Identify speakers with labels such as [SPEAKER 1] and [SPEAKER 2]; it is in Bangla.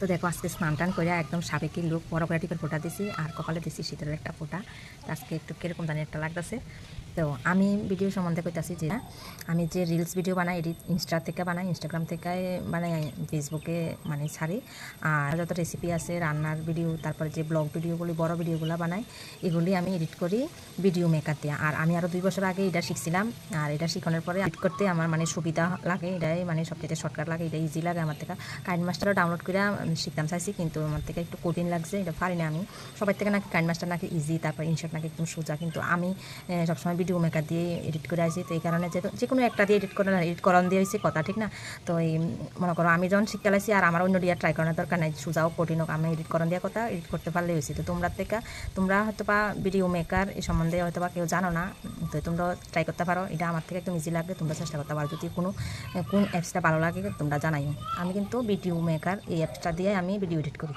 [SPEAKER 1] তো দেখো, আজকে স্নান টান করে একদম সাবেকি লোক বড় করে টিপের ফোটা দিছি, আর কপালে দিছি শীতের একটা ফোটা। আজকে একটু কীরকম দানি একটা লাগতেছে। তো আমি ভিডিও সম্বন্ধে কইতাছি যে, আমি যে রিলস ভিডিও বানাই, এটি ইনস্টা থেকে বানাই ইনস্টাগ্রাম থেকে বানাই ফেসবুকে মানে ছাড়ি। আর যত রেসিপি আছে, রান্নার ভিডিও তারপরে যে ব্লগ ভিডিওগুলি বড় ভিডিওগুলো বানাই, এগুলি আমি এডিট করি ভিডিও মেকার দিয়ে আর আমি আরও দুই বছর আগে এটা শিখছিলাম, আর এটা শিখানোর পরে এডিট করতে আমার মানে সুবিধা লাগে, এটাই মানে সবচেয়ে শর্টকাট লাগে এটা ইজি লাগে আমার থেকে। কাইন মাস্টারও ডাউনলোড করে শিখতাম, চাইছি কিন্তু আমার থেকে একটু কঠিন লাগছে, এটা পারি না আমি। সবাই থেকে নাকি কাইন্ড মাস্টার নাকি ইজি তারপর ইনশর্ট নাকি একদম সোজা। কিন্তু আমি সবসময় ভিডিও মেকার দিয়ে এডিট করে আসি, তো এই কারণে যে যে কোনো একটা দিয়ে এডিট করে এডিট করান দিয়ে হয়েছে কথা, ঠিক না? তো এই, মনে করো আমি যখন শিখতে লাইছি আর আমার অন্য দিয়ে ট্রাই করানোর দরকার নাই, সোজাও কঠিন হোক, আমি এডিট করান দিয়ে কথা এডিট করতে পারলে হয়েছে তো তোমরা থেকে, তোমরা হয়তো বা ভিডিও মেকার এই সম্বন্ধে হয়তো বা কেউ জানো না, তো তোমরা ট্রাই করতে পারো। এটা আমার থেকে একদম ইজি লাগবে, তোমরা চেষ্টা করতে পারো। যদি কোনো, কোন অ্যাপসটা ভালো লাগে, তোমরা জানাইও। আমি কিন্তু ভিডিও মেকার এই অ্যাপসটা দিয়ে আমি ভিডিও এডিট করি।